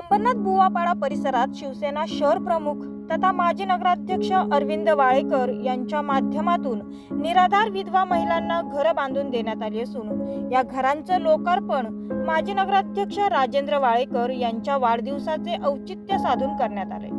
अंबरनाथ बुवापाडा परिसरात शिवसेना शहर प्रमुख तथा माजी नगराध्यक्ष अरविंद वाळेकर यांच्या माध्यमातून निराधार विधवा महिलांना घरं बांधून देण्यात आली असून या घरांचं लोकार्पण माजी नगराध्यक्ष राजेंद्र वाळेकर यांच्या वाढदिवसाचे औचित्य साधून करण्यात आले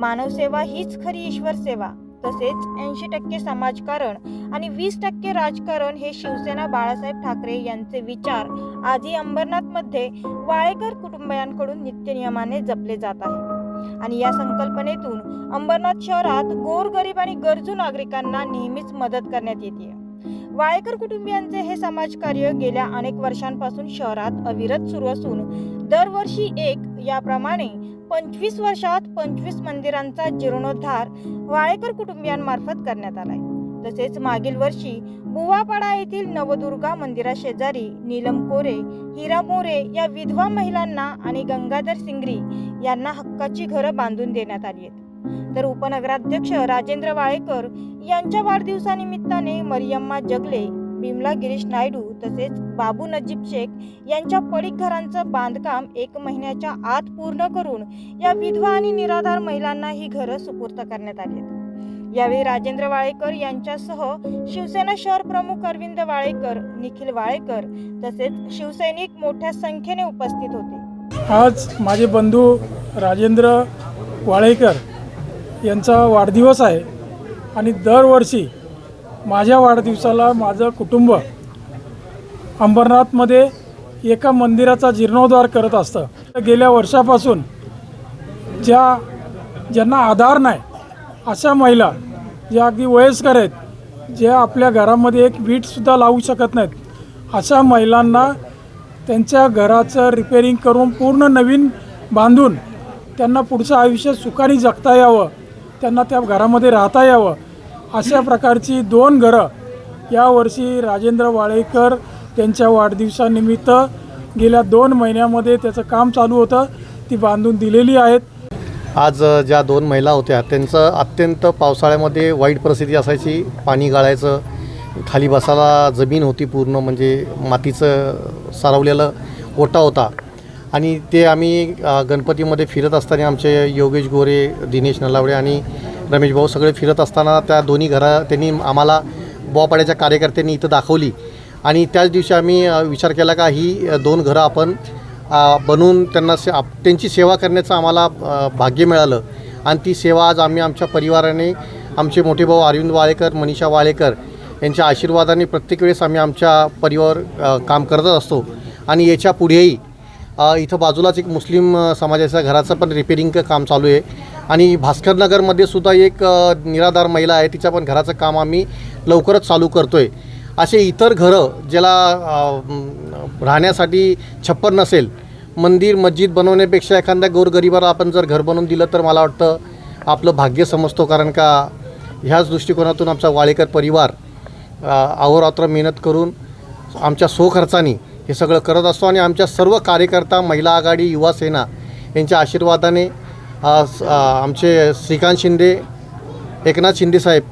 मानवसेवा हीच खरी ईश्वर सेवा. तसेच ऐंशी टक्के समाजकारण आणि वीस टक्के राजकारण हे शिवसेना बाळासाहेब ठाकरे यांचे विचार आजही अंबरनाथमध्ये वाळेकर कुटुंबियांकडून नित्यनियमाने जपले जात आहे. आणि या संकल्पनेतून अंबरनाथ शहरात गोरगरीब आणि गरजू नागरिकांना नेहमीच मदत करण्यात येते. वाळेकर कुटुंबियांचे हे समाजकार्य गेल्या अनेक वर्षांपासून शहरात अविरत सुरू असून दरवर्षी एक याप्रमाणे पंचवीस वर्षात पंचवीस मंदिरांचा जीर्णोद्धार वाळेकर कुटुंबियांमार्फत करण्यात आलाय. तसेच मागील वर्षी बुवापाडा येथील नवदुर्गा मंदिरा शेजारी नीलम कोरे हिरा मोरे या विधवा महिलांना आणि गंगाधर सिंगरी यांना हक्काची घरं बांधून देण्यात आली आहेत. तर उपनगराध्यक्ष राजेंद्र वाळेकर यांच्या वाढदिवसानिमित्ताने मरियम्मा जगले बिमला गिरीश नायडू तसेच बाबू नजीब शेख यांच्या पडीक घरांचं बांधकाम एक महिन्याच्या आत पूर्ण करून या विधवा आणि निराधार महिलांना ही घरं सुपूर्त करण्यात आली आहेत. यावेळी राजेंद्र वाळेकर यांच्यासह शिवसेना शहर प्रमुख अरविंद वाळेकर निखिल वाळेकर तसेच शिवसैनिक मोठ्या संख्येने उपस्थित होते. आज माझे बंधू राजेंद्र वाळेकर यांचा वाढदिवस आहे आणि दरवर्षी माझ्या वाढदिवसाला माझं कुटुंब अंबरनाथमध्ये एका मंदिराचा जीर्णोद्धार करत असतं. गेल्या वर्षापासून ज्या ज्यांना आधार नाही अशा महिला ज्या अगदी वयस्कर आहेत ज्या आपल्या घरामध्ये एक वीटसुद्धा लावू शकत नाहीत अशा महिलांना त्यांच्या घराचं रिपेरिंग करून पूर्ण नवीन बांधून त्यांना पुढचं आयुष्य सुखाने जगता यावं त्यांना त्या घरामध्ये राहता यावं अशा प्रकारची दोन घरं यावर्षी राजेंद्र वाळेकर त्यांच्या वाढदिवसानिमित्त गेल्या दोन महिन्यामध्ये त्याचं काम चालू होतं. ती बांधून दिलेली आहेत. आज ज्या दोन महिला होत्या त्यांचं अत्यंत पावसाळ्यामध्ये वाईट परिस्थिती असायची. पाणी गाळायचं खाली बसायला जमीन होती पूर्ण म्हणजे मातीचं सारवलेलं ओटा होता. आणि ते आम्ही गणपतीमध्ये फिरत असताना आमचे योगेश गोरे दिनेश नलावडे आणि रमेश भाऊ सगळे फिरत असताना त्या दोन्ही घरा त्यांनी आम्हाला बोवापाड्याच्या कार्यकर्त्यांनी इथं दाखवली. आणि त्याच दिवशी आम्ही विचार केला का ही दोन घरं आपण बनवून त्यांना से आप त्यांची सेवा करण्याचं आम्हाला भाग्य मिळालं. आणि ती सेवा आज आम्ही आमच्या परिवाराने आमचे मोठे भाऊ अरविंद वाळेकर मनीषा वाळेकर यांच्या आशीर्वादाने प्रत्येक वेळेस आम्ही आमच्या परिवार काम करतच असतो. आणि याच्या पुढेही इथं बाजूलाच एक मुस्लिम समाजाच्या घराचं पण रिपेरिंग काम चालू आहे. आणि भास्करनगरमध्ये सुद्धा एक निराधार महिला आहे. तिच्या पण घराचं काम आम्ही लवकरच चालू करतो आहे असे इतर घरं ज्याला राहण्यासाठी छप्पर नसेल मंदिर मस्जिद बनवण्यापेक्षा एखाद्या गोरगरिबाला आपण जर घर बनवून दिलं तर मला वाटतं आपलं भाग्य समजतो. कारण का ह्याच दृष्टिकोनातून आमचा वाळेकर परिवार अहोरात्र मेहनत करून आमच्या सोखर्चानी हे सगळं करत असतो. आणि आमच्या सर्व कार्यकर्ता महिला आघाडी युवा सेना यांच्या आशीर्वादाने अ, आमचे श्रीकांत शिंदे एकनाथ शिंदे साहेब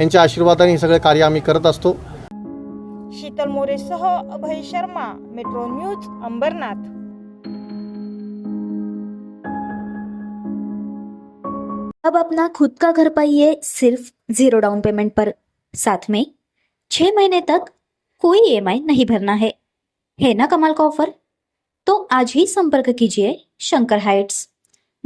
यांच्या आशीर्वादाने हे सगळं कार्य आम्ही करत असतो. शीतल मोरेसह अभय शर्मा मेट्रो न्यूज अंबरनाथ. अब अपना खुद का घर पाइए सिर्फ जीरो डाउन पेमेंट पर। साथ में छह महीने तक कोई ईएमआई नहीं भरना है। है ना कमाल का ऑफर? तो आज ही संपर्क कीजिए Shankar heights.